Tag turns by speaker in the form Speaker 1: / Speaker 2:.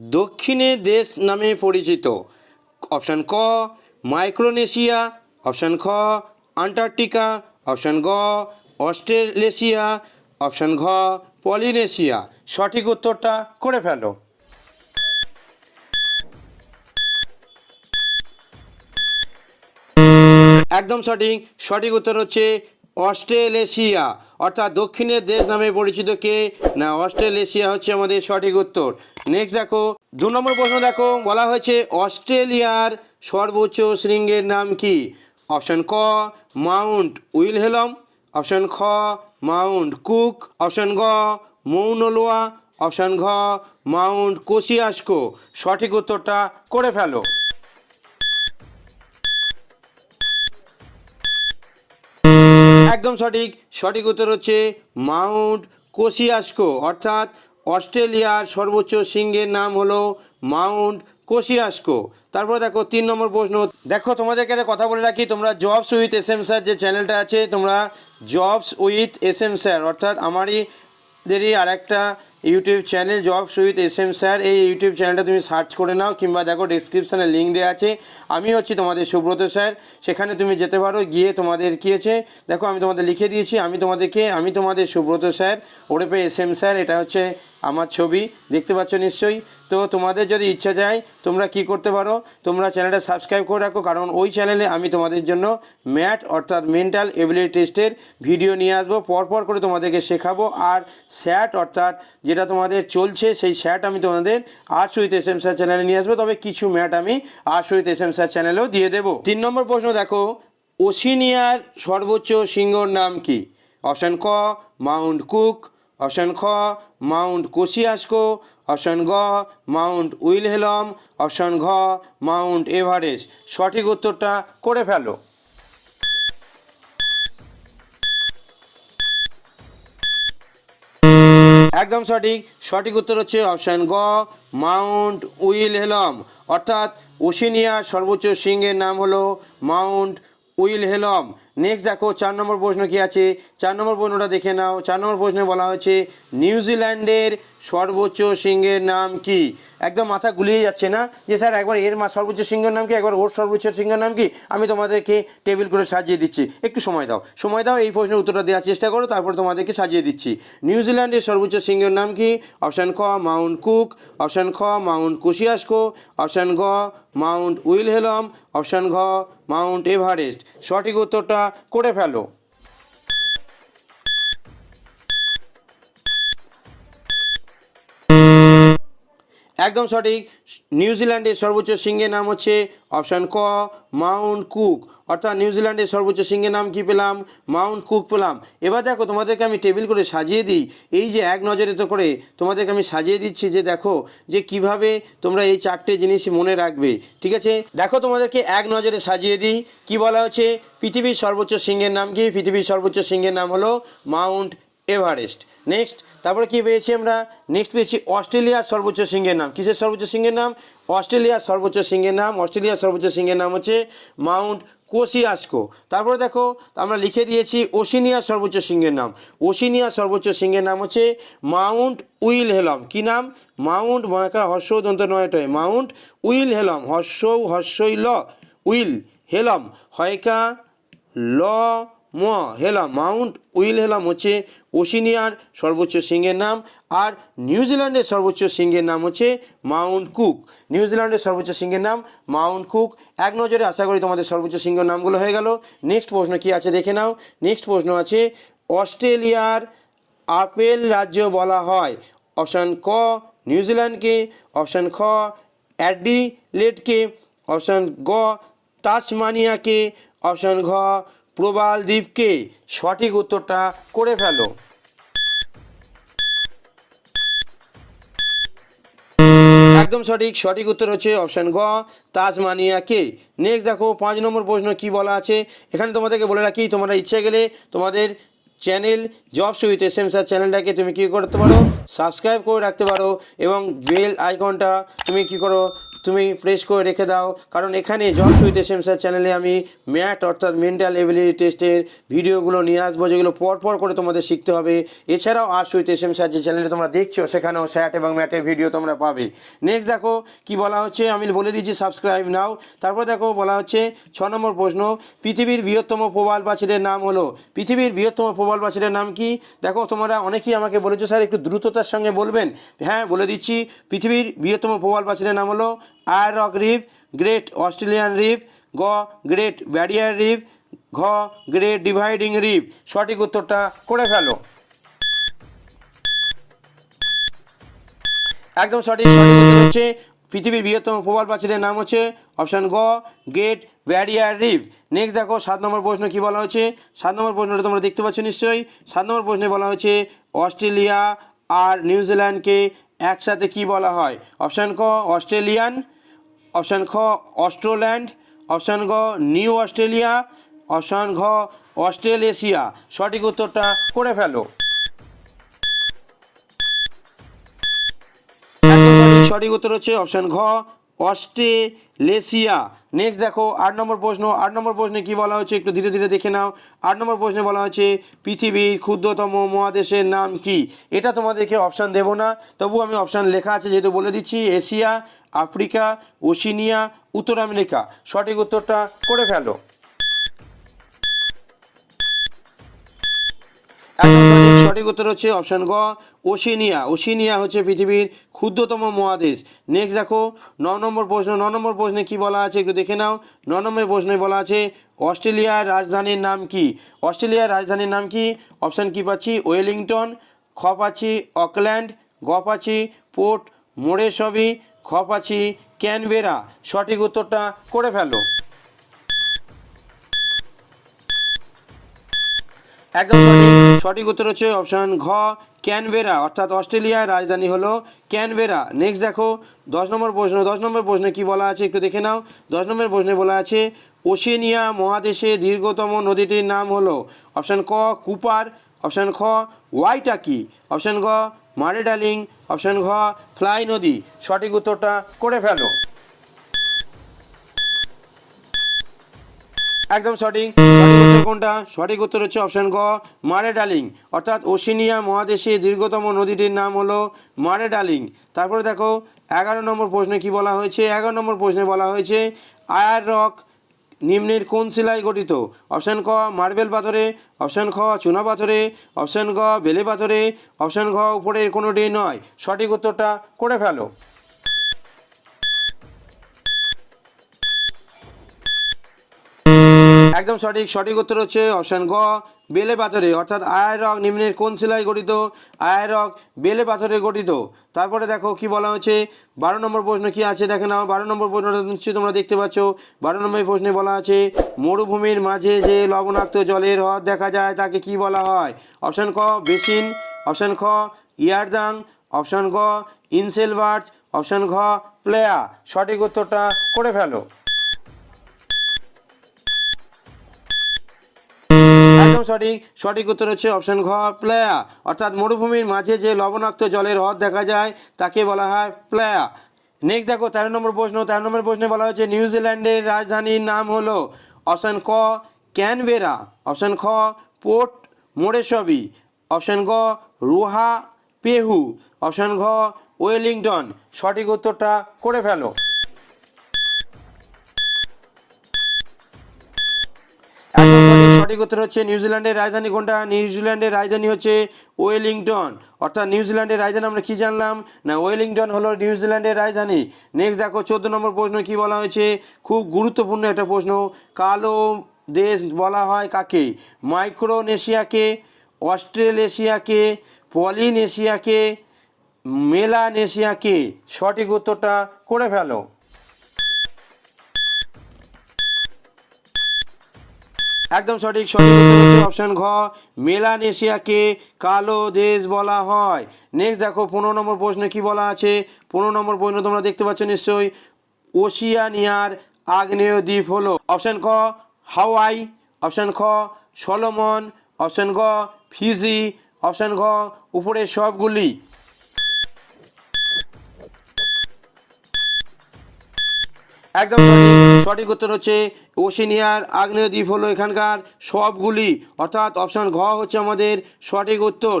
Speaker 1: দক্ষিণে দেশ নামে পরিচিত। অপশান ক, মাইক্রোনেশিয়া। অপশান খ, আন্টার্কটিকা। অপশান গ, অস্ট্রেলেশিয়া। অপশান ঘ, পলিনেশিয়া। সঠিক উত্তরটা করে ফেলো। একদম সঠিক। সঠিক উত্তর হচ্ছে অস্ট্রেলেশিয়া, অর্থাৎ দক্ষিণের দেশ নামে পরিচিত কে? না, অস্ট্রেলেশিয়া হচ্ছে আমাদের সঠিক উত্তর। নেক্সট দেখো, দু নম্বর প্রশ্ন দেখো, বলা হয়েছে অস্ট্রেলিয়ার সর্বোচ্চ শৃঙ্গের নাম কি? অপশন ক, মাউন্ট উইলহেলম, অপশন খ, মাউন্ট কুক, অপশন গ, মৌনলোয়া, অপশন ঘ, মাউন্ট কোসিয়াস্কো সঠিক উত্তরটা করে ফেলো। একদম সঠিক। সঠিক উত্তর হচ্ছে মাউন্ট কোসিয়াস্কো অর্থাৎ অস্ট্রেলিয়ার সর্বোচ্চ সিংহের নাম হলো মাউন্ট কোশিয়াস্কো। তারপর দেখো, তিন নম্বর প্রশ্ন। দেখো, তোমাদেরকে একটা কথা বলে রাখি। তোমরা jobs with S M sir যে চ্যানেলটা আছে, তোমরা jobs with S M sir, অর্থাৎ আমারই দেরই আর একটা YouTube channel jobs with S M sir, এই ইউটিউব চ্যানেলটা তুমি সার্চ করে নাও কিংবা দেখো ডিসক্রিপশানে লিঙ্ক দেওয়া আছে। আমি হচ্ছি তোমাদের সুব্রত স্যার, সেখানে তুমি যেতে পারো, গিয়ে তোমাদের কী আছে? দেখো আমি তোমাদের লিখে দিয়েছি, আমি তোমাদেরকে, আমি তোমাদের সুব্রত স্যার ওরেপে এস এম স্যার, এটা হচ্ছে আমার ছবি দেখতে পাচ্ছ নিশ্চয়ই। তো তোমাদের যদি ইচ্ছা যায়, তোমরা কি করতে পারো? তোমরা চ্যানেলটা সাবস্ক্রাইব করে রাখো, কারণ ওই চ্যানেলে আমি তোমাদের জন্য ম্যাট অর্থাৎ মেন্টাল এবিলিটি টেস্টের ভিডিও নিয়ে আসব। পরপর করে তোমাদেরকে শেখাবো। আর স্যাট অর্থাৎ যেটা তোমাদের চলছে, সেই স্যাট আমি তোমাদের arts with S M sir চ্যানেলে নিয়ে আসব। তবে কিছু ম্যাট আমি arts with S M sir চ্যানেলেও দিয়ে দেবো। তিন নম্বর প্রশ্ন দেখো, ওশিনিয়ার সর্বোচ্চ সিংহর নাম কি? অপশান ক, মাউন্ট কুক অপশান খ, মাউন্ট কোসিয়াস্কো অপশান গ, মাউন্ট উইলহেলম। অপশান ঘ, মাউন্ট এভারেস্ট। সঠিক উত্তরটা করে ফেলো। একদম সঠিক। সঠিক উত্তর হচ্ছে অপশান গ, মাউন্ট উইল হেলম অর্থাৎ ওশিনিয়ার সর্বোচ্চ সিংহের নাম হলো মাউন্ট উইলহেলম নেক্সট দেখো, চার নম্বর প্রশ্ন কি আছে? চার নম্বর প্রশ্নটা দেখে নাও। চার নম্বর প্রশ্নে বলা হয়েছে, নিউজিল্যান্ডের সর্বোচ্চ সিংহের নাম কি? একদম মাথা গুলিয়ে যাচ্ছে না যে স্যার একবার এর মা সর্বোচ্চ সিংহের নাম কি? একবার ওর সর্বোচ্চ সিংহের নাম কি? আমি তোমাদেরকে টেবিল করে সাজিয়ে দিচ্ছি। একটু সময় দাও। সময় দাও, এই প্রশ্নের উত্তরটা দেওয়ার চেষ্টা করো, তারপর তোমাদেরকে সাজিয়ে দিচ্ছি। নিউজিল্যান্ডের সর্বোচ্চ সিংহের নাম কি? অপশান খ মাউন্ট কুক অপশান খ মাউন্ট কুশিয়াস্কো অপশান গ মাউন্ট উইলহেলম অপশান ঘ মাউন্ট এভারেস্ট সঠিক উত্তরটা করে ফেলো। একদম সঠিক। নিউজিল্যান্ডের সর্বোচ্চ সিংহের নাম হচ্ছে অপশান ক, মাউন্ট কুক। অর্থাৎ নিউজিল্যান্ডের সর্বোচ্চ সিংহের নাম কি পেলাম? মাউন্ট কুক পেলাম। এবার দেখো, তোমাদেরকে আমি টেবিল করে সাজিয়ে দিই। এই যে এক নজরে তো করে তোমাদেরকে আমি সাজিয়ে দিচ্ছি যে দেখো, যে কীভাবে তোমরা এই চারটে জিনিস মনে রাখবে। ঠিক আছে? দেখো, তোমাদেরকে এক নজরে সাজিয়ে দিই। কি বলা হচ্ছে? পৃথিবীর সর্বোচ্চ সিংহের নাম কি? পৃথিবীর সর্বোচ্চ সিংহের নাম হলো মাউন্ট এভারেস্ট নেক্সট তারপরে কি পেয়েছি আমরা? নেক্সট পেয়েছি অস্ট্রেলিয়ার সর্বোচ্চ সিংহের নাম। কিসের সর্বোচ্চ সিংহের নাম? অস্ট্রেলিয়ার সর্বোচ্চ সিংহের নাম, অস্ট্রেলিয়ার সর্বোচ্চ সিংহের নাম হচ্ছে মাউন্ট কোসিয়াস্কো। তারপরে দেখো, আমরা লিখে দিয়েছি ওশিনিয়ার সর্বোচ্চ সিংহের নাম। ওশিনিয়ার সর্বোচ্চ সিংহের নাম হচ্ছে মাউন্ট উইল হেলম কি নাম? মাউন্ট ময়কা হর্ষ দন্ত নয়টয় মাউন্ট উইল হেলম হর্ষ হর্ষই ল। উইল হেলম হয়কা ল ম হেলাম মাউন্ট উইল হেলাম হচ্ছে ওশিনিয়ার সর্বোচ্চ সিংহের নাম আর নিউজিল্যান্ডের সর্বোচ্চ সিংহের নাম হচ্ছে মাউন্ট কুক। নিউজিল্যান্ডের সর্বোচ্চ সিংহের নাম মাউন্ট কুক। এক নজরে আশা করি তোমাদের সর্বোচ্চ সিংহের নামগুলো হয়ে গেল। নেক্সট প্রশ্ন কি আছে দেখে নাও। নেক্সট প্রশ্ন আছে, অস্ট্রেলিয়ার আপেল রাজ্য বলা হয়। অপশান ক নিউজিল্যান্ডকে অপশান খ, অ্যাডিলেডকে। অপশান গ, তাসমানিয়াকে। অপশান ঘ প্রবাল দ্বীপকে সঠিক উত্তরটা করে ফেলো। একদম সঠিক সঠিক উত্তর হচ্ছে অপশান গ তাজমানিয়াকে নেক্সট দেখো, পাঁচ নম্বর প্রশ্ন কি বলা আছে? এখানে তোমাদেরকে বলে রাখি, তোমরা ইচ্ছে গেলে তোমাদের channel jobs with S M sir চ্যানেলটাকে তুমি কী করতে পারো? সাবস্ক্রাইব করে রাখতে পারো এবং বেল আইকনটা তুমি কী করো? তুমি প্রেস করে রেখে দাও। কারণ এখানে jobs with S M sir চ্যানেলে আমি ম্যাট অর্থাৎ মেন্টাল এবিলিটি টেস্টের ভিডিওগুলো নিয়ে আসব, যেগুলো পর পর করে তোমাদের শিখতে হবে। এছাড়াও arts with S M sir যে চ্যানেলে তোমরা দেখছ, সেখানেও স্যাট এবং ম্যাটের ভিডিও তোমরা পাবে। নেক্সট দেখো, কি বলা হচ্ছে? আমি বলে দিচ্ছি সাবস্ক্রাইব নাও তারপর দেখো, বলা হচ্ছে, ছ নম্বর প্রশ্ন, পৃথিবীর বৃহত্তম প্রবাল প্রাচীরের নাম হলো, পৃথিবীর বৃহত্তম প্রবাল প্রাচীরের নাম কি? দেখো, তোমরা অনেকেই আমাকে বলেছ, স্যার, একটু দ্রুততার সঙ্গে বলবেন। হ্যাঁ বলে দিচ্ছি, পৃথিবীর বৃহত্তম প্রবাল প্রাচীরের নাম হলো আয়রক রিফ, গ্রেট অস্ট্রেলিয়ান রিফ, গ, গ্রেট ব্যারিয়ার রিফ, ঘ, গ্রেট ডিভাইডিং রিফ। সঠিক উত্তরটা করে ফেলো। একদম সঠিক সঠিক হচ্ছে, পৃথিবীর বৃহত্তম প্রবাল প্রাচীরের নাম হচ্ছে, অপশান গ গেট ব্যারিয়ার রিফ নেক্সট দেখো, সাত নম্বর প্রশ্ন কি বলা হয়েছে? সাত নম্বর প্রশ্নটা তোমরা দেখতে পাচ্ছ নিশ্চয়ই। সাত নম্বর প্রশ্নে বলা হয়েছে, অস্ট্রেলিয়া আর নিউজিল্যান্ডকে একসাথে কি বলা হয়? অপশান ক, অস্ট্রেলিয়ান, অপশান খ, অস্ট্রোল্যান্ড, অপশান গ, নিউ অস্ট্রেলিয়া, অপশান ঘ, অস্ট্রেলেশিয়া। সঠিক উত্তরটা করে ফেলো। সঠিক উত্তর হচ্ছে অপশান ঘ অস্ট্রেলেশিয়া। নেক্সট দেখো, আট নম্বর প্রশ্ন। আট নম্বর প্রশ্নে কি বলা হচ্ছে একটু ধীরে ধীরে দেখে নাও। আট নম্বর প্রশ্নে বলা হচ্ছে পৃথিবীর ক্ষুদ্রতম মহাদেশের নাম কি? এটা তোমাদেরকে অপশান দেবো না। তবু আমি অপশান লেখা আছে, যেহেতু বলে দিচ্ছি, এশিয়া, আফ্রিকা, ওশিনিয়া, উত্তর আমেরিকা। সঠিক উত্তরটা করে ফেলো। সঠিক উত্তর হচ্ছে অপশান গ, ওশিনিয়া। ওশিনিয়া হচ্ছে পৃথিবীর ক্ষুদ্রতম মহাদেশ। নেক্সট দেখো, ন নম্বর প্রশ্ন। ন নম্বর প্রশ্নে কি বলা আছে একটু দেখে নাও। ন নম্বর প্রশ্নে বলা আছে অস্ট্রেলিয়ার রাজধানীর নাম কি? অস্ট্রেলিয়ার রাজধানীর নাম কি? অপশান কি পাচ্ছি? ওয়েলিংটন, খ পাচ্ছি অকল্যান্ড, গ পাচ্ছি পোর্ট মোরেসবি, খ পাচ্ছি ক্যানবেরা। সঠিক উত্তরটা করে ফেলো। একদম সঠিক উত্তর হচ্ছে অপশান ঘ, ক্যানবেরা। অর্থাৎ অস্ট্রেলিয়ার রাজধানী হলো ক্যানবেরা। নেক্সট দেখো, দশ নম্বর প্রশ্ন, দশ নম্বর প্রশ্নে কি বলা আছে একটু দেখে নাও। দশ নম্বর প্রশ্নে বলা আছে, ওশেনিয়া মহাদেশে দীর্ঘতম নদীটির নাম হলো। অপশান ক, কুপার। অপশান খ, ওয়াইটাকি। অপশান গ, মারেডালিং। অপশান ঘ, ফ্লাই নদী। সঠিক উত্তরটা করে ফেলো। একদম সঠিক। কোনটা? সঠিক উত্তর হচ্ছে অপশান গ, মারে ডালিং। অর্থাৎ ওশিনিয়া মহাদেশে দীর্ঘতম নদীটির নাম হলো মারে ডালিং। তারপরে দেখো, এগারো নম্বর প্রশ্নে কি বলা হয়েছে? এগারো নম্বর প্রশ্নে বলা হয়েছে, আয়ার রক নিম্নের কোন শিলায় গঠিত? অপশান ক, মার্বেল পাথরে। অপশান খ, চুনা পাথরে। অপশান গ, বেলে পাথরে। অপশান ঘ, উপরের কোনোটি নয়। সঠিক উত্তরটা করে ফেলো। একদম সঠিক সঠিক উত্তর হচ্ছে অপশান গ, বেলে পাথরে, অর্থাৎ আয়ের রক নিম্নের কোন শিলায় গঠিত? আয়ের রক বেলে পাথরে গঠিত। তারপরে দেখো কি বলা হচ্ছে বারো নম্বর প্রশ্ন কি আছে? দেখে নাও, বারো নম্বর প্রশ্নটা নিশ্চয়ই তোমরা দেখতে পাচ্ছ। বারো নম্বর প্রশ্নে বলা আছে, মরুভূমির মাঝে যে লবণাক্ত জলের হ্রদ দেখা যায়, তাকে কি বলা হয়? অপশান ক, বেসিন, অপশান খ, ইয়ারদাং, অপশান গ, ইনসেলভার্ট, অপশান ঘ, প্লেয়া। সঠিক উত্তরটা করে ফেলো। সঠিক সঠিক উত্তর হচ্ছে অপশান ঘ, প্লেয়া। অর্থাৎ মরুভূমির মাঝে যে লবণাক্ত জলের হ্রদ দেখা যায়, তাকে বলা হয় প্লেয়া। নেক্সট দেখো, তেরো নম্বর প্রশ্ন। তেরো নম্বর প্রশ্নে বলা হয়েছে নিউজিল্যান্ডের রাজধানীর নাম হলো অপশান ক, ক্যানবেরা। অপশান খ, পোর্ট মোরেসবি। অপশান গ, রুহা পেহু। অপশান ঘ, ওয়েলিংটন। সঠিক উত্তরটা করে ফেলো। সঠিক উত্তর হচ্ছে নিউজিল্যান্ডের রাজধানী কোনটা? নিউজিল্যান্ডের রাজধানী হচ্ছে ওয়েলিংটন অর্থাৎ নিউজিল্যান্ডের রাজধানী আমরা কি জানলাম? না ওয়েলিংটন হলো নিউজিল্যান্ডের রাজধানী। নেক্সট দেখো, চোদ্দ নম্বর প্রশ্ন কি বলা হয়েছে? খুব গুরুত্বপূর্ণ একটা প্রশ্ন। কালো দেশ বলা হয় কাকে? মাইক্রোনেশিয়াকে, অস্ট্রেলেশিয়াকে, পলিনেশিয়াকে, মেলানেশিয়াকে? সঠিক উত্তরটা করে ফেলো। একদম সঠিক সঠিক ঘ, মেলানেশিয়াকে কালো দেশ বলা হয়। নেক্সট দেখো, পনেরো নম্বর প্রশ্নে কি বলা আছে? পনেরো নম্বর প্রশ্ন তোমরা দেখতে পাচ্ছ নিশ্চয়ই, ওশিয়ানিয়ার আগ্নেয় দ্বীপ হলো। অপশান ক, হাওয়াই। অপশান খ, সলোমন। অপশান গ, ফিজি। অপশান ঘ, উপরের সবগুলি। একদম সঠিক। উত্তর হচ্ছে ওশিনিয়ার আগ্নেয় দ্বীপ হলো এখানকার সবগুলি, অর্থাৎ অপশান ঘ হচ্ছে আমাদের সঠিক উত্তর।